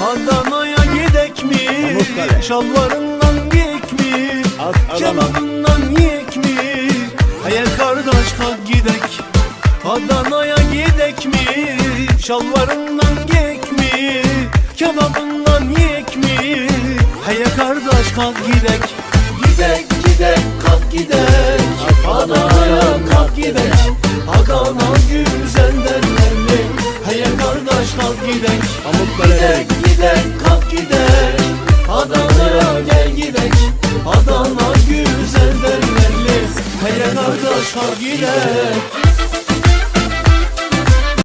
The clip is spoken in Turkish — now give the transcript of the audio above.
Adana'ya gidek mi? Pamukkale. Şalvarından yek mi? Kebabından yek mi? Hey kardeş kalk gidek Adana'ya gidek mi? Şalvarından yek? kebabından yiyek mi? Heye kardeş kalk gidek. Gidek gidek kalk gidek. Adana'ya kalk gidek. Adana güzel derler mi? Heye kardeş kalk gidek. Gidek gidek kalk gidek. Adana'ya gel gidek. Adana güzel derler mi? Heye kardeş kalk gidek.